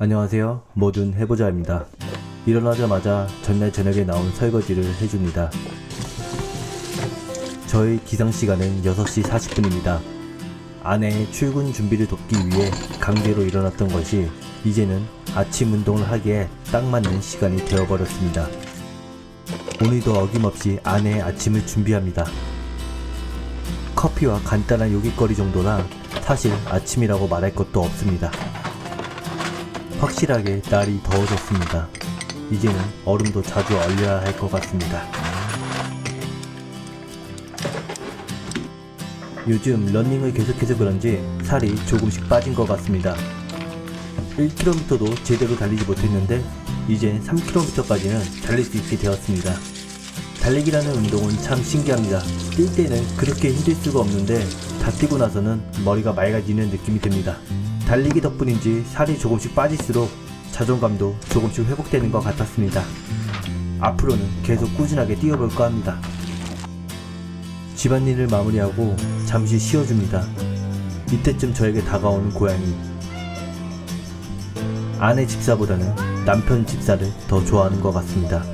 안녕하세요. 뭐든 해보자입니다. 일어나자마자 전날 저녁에 나온 설거지를 해줍니다. 저의 기상 시간은 6시 40분입니다. 아내의 출근 준비를 돕기 위해 강제로 일어났던 것이 이제는 아침 운동을 하기에 딱 맞는 시간이 되어버렸습니다. 오늘도 어김없이 아내의 아침을 준비합니다. 커피와 간단한 요깃거리 정도라 사실 아침이라고 말할 것도 없습니다. 확실하게 날이 더워졌습니다. 이제는 얼음도 자주 얼려야 할 것 같습니다. 요즘 러닝을 계속해서 그런지 살이 조금씩 빠진 것 같습니다. 1km도 제대로 달리지 못했는데 이제 3km까지는 달릴 수 있게 되었습니다. 달리기라는 운동은 참 신기합니다. 뛸 때는 그렇게 힘들 수가 없는데 다 뛰고 나서는 머리가 맑아지는 느낌이 듭니다. 달리기 덕분인지 살이 조금씩 빠질수록 자존감도 조금씩 회복되는 것 같았습니다. 앞으로는 계속 꾸준하게 뛰어볼까 합니다. 집안일을 마무리하고 잠시 쉬어줍니다. 이때쯤 저에게 다가오는 고양이. 아내 집사보다는 남편 집사를 더 좋아하는 것 같습니다.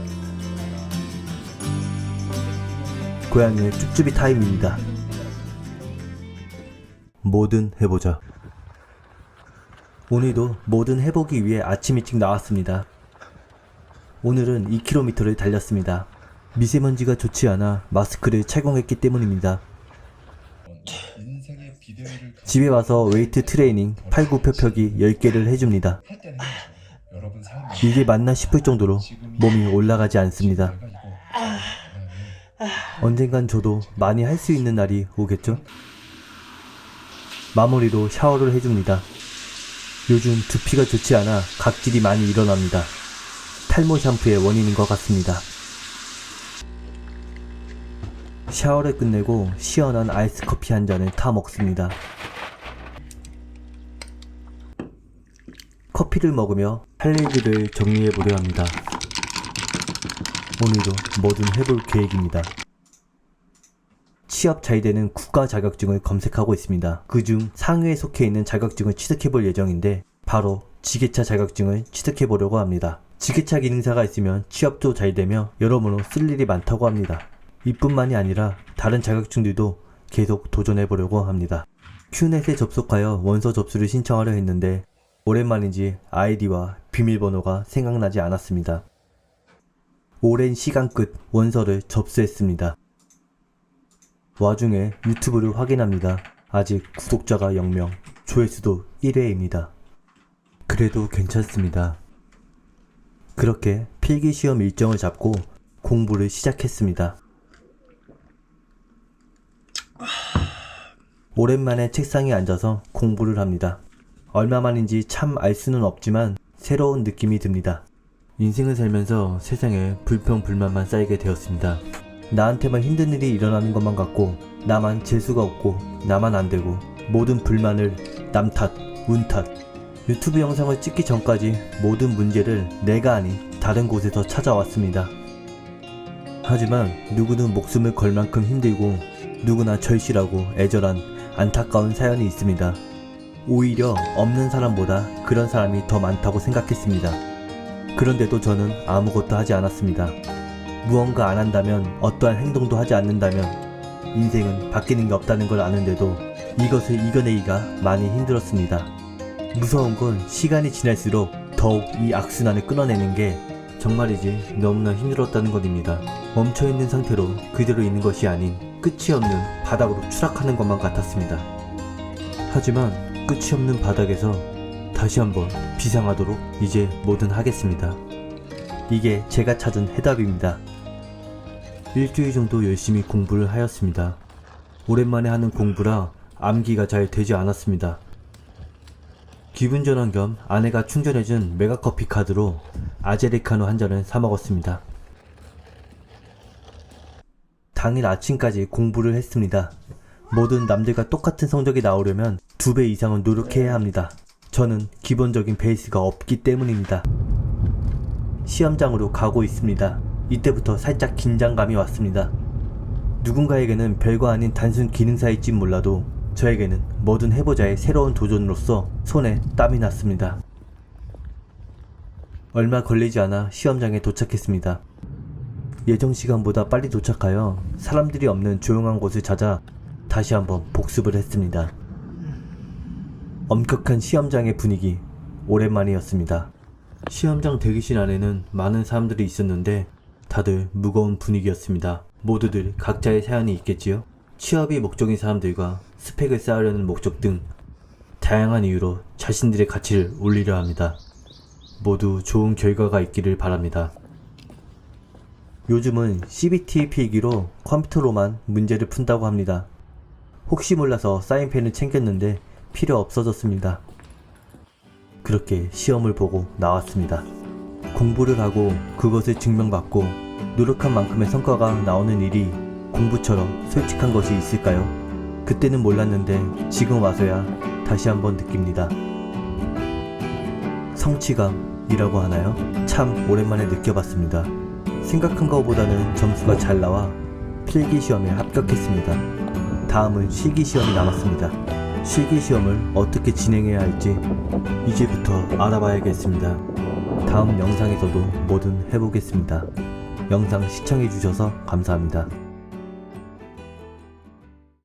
고양이의 쭈쭈비 타임입니다. 뭐든 해보자. 오늘도 뭐든 해보기 위해 아침 일찍 나왔습니다. 오늘은 2km를 달렸습니다. 미세먼지가 좋지 않아 마스크를 착용했기 때문입니다. 집에 와서 웨이트 트레이닝 팔굽혀펴기 10개를 해줍니다. 이게 맞나 싶을 정도로 몸이 올라가지 않습니다. 언젠간 저도 많이 할 수 있는 날이 오겠죠? 마무리로 샤워를 해줍니다. 요즘 두피가 좋지 않아 각질이 많이 일어납니다. 탈모 샴푸의 원인인 것 같습니다. 샤워를 끝내고 시원한 아이스 커피 한 잔을 타 먹습니다. 커피를 먹으며 할 일들을 정리해 보려 합니다. 오늘도 뭐든 해볼 계획입니다. 취업 잘 되는 국가 자격증을 검색하고 있습니다. 그중 상위에 속해 있는 자격증을 취득해 볼 예정인데 바로 지게차 자격증을 취득해 보려고 합니다. 지게차 기능사가 있으면 취업도 잘 되며 여러모로 쓸 일이 많다고 합니다. 이뿐만이 아니라 다른 자격증들도 계속 도전해 보려고 합니다. 큐넷에 접속하여 원서 접수를 신청하려 했는데 오랜만인지 아이디와 비밀번호가 생각나지 않았습니다. 오랜 시간 끝 원서를 접수했습니다. 와중에 유튜브를 확인합니다. 아직 구독자가 0명, 조회수도 1회입니다. 그래도 괜찮습니다. 그렇게 필기시험 일정을 잡고 공부를 시작했습니다. 오랜만에 책상에 앉아서 공부를 합니다. 얼마만인지 참 알 수는 없지만 새로운 느낌이 듭니다. 인생을 살면서 세상에 불평불만만 쌓이게 되었습니다. 나한테만 힘든 일이 일어나는 것만 같고 나만 재수가 없고 나만 안 되고 모든 불만을 남 탓, 운 탓. 유튜브 영상을 찍기 전까지 모든 문제를 내가 아닌 다른 곳에서 찾아왔습니다. 하지만 누구는 목숨을 걸 만큼 힘들고 누구나 절실하고 애절한 안타까운 사연이 있습니다. 오히려 없는 사람보다 그런 사람이 더 많다고 생각했습니다. 그런데도 저는 아무것도 하지 않았습니다. 무언가 안 한다면 어떠한 행동도 하지 않는다면 인생은 바뀌는 게 없다는 걸 아는데도 이것을 이겨내기가 많이 힘들었습니다. 무서운 건 시간이 지날수록 더욱 이 악순환을 끊어내는 게 정말이지 너무나 힘들었다는 것입니다. 멈춰있는 상태로 그대로 있는 것이 아닌 끝이 없는 바닥으로 추락하는 것만 같았습니다. 하지만 끝이 없는 바닥에서 다시 한번 비상하도록 이제 뭐든 하겠습니다. 이게 제가 찾은 해답입니다. 일주일 정도 열심히 공부를 하였습니다. 오랜만에 하는 공부라 암기가 잘 되지 않았습니다. 기분 전환 겸 아내가 충전해준 메가커피 카드로 아제리카노 한 잔을 사 먹었습니다. 당일 아침까지 공부를 했습니다. 모든 남들과 똑같은 성적이 나오려면 두 배 이상은 노력해야 합니다. 저는 기본적인 베이스가 없기 때문입니다. 시험장으로 가고 있습니다. 이때부터 살짝 긴장감이 왔습니다. 누군가에게는 별거 아닌 단순 기능사일지 몰라도 저에게는 뭐든 해보자의 새로운 도전으로서 손에 땀이 났습니다. 얼마 걸리지 않아 시험장에 도착했습니다. 예정 시간보다 빨리 도착하여 사람들이 없는 조용한 곳을 찾아 다시 한번 복습을 했습니다. 엄격한 시험장의 분위기 오랜만이었습니다. 시험장 대기실 안에는 많은 사람들이 있었는데 다들 무거운 분위기였습니다. 모두들 각자의 사연이 있겠지요. 취업이 목적인 사람들과 스펙을 쌓으려는 목적 등 다양한 이유로 자신들의 가치를 올리려 합니다. 모두 좋은 결과가 있기를 바랍니다. 요즘은 CBT 필기로 컴퓨터로만 문제를 푼다고 합니다. 혹시 몰라서 사인펜을 챙겼는데 필요 없어졌습니다. 그렇게 시험을 보고 나왔습니다. 공부를 하고 그것을 증명받고 노력한 만큼의 성과가 나오는 일이 공부처럼 솔직한 것이 있을까요? 그때는 몰랐는데 지금 와서야 다시 한번 느낍니다. 성취감이라고 하나요? 참 오랜만에 느껴봤습니다. 생각한 것보다는 점수가 잘 나와 필기 시험에 합격했습니다. 다음은 실기 시험이 남았습니다. 실기 시험을 어떻게 진행해야 할지 이제부터 알아봐야겠습니다. 다음 영상에서도 뭐든 해보겠습니다. 영상 시청해주셔서 감사합니다.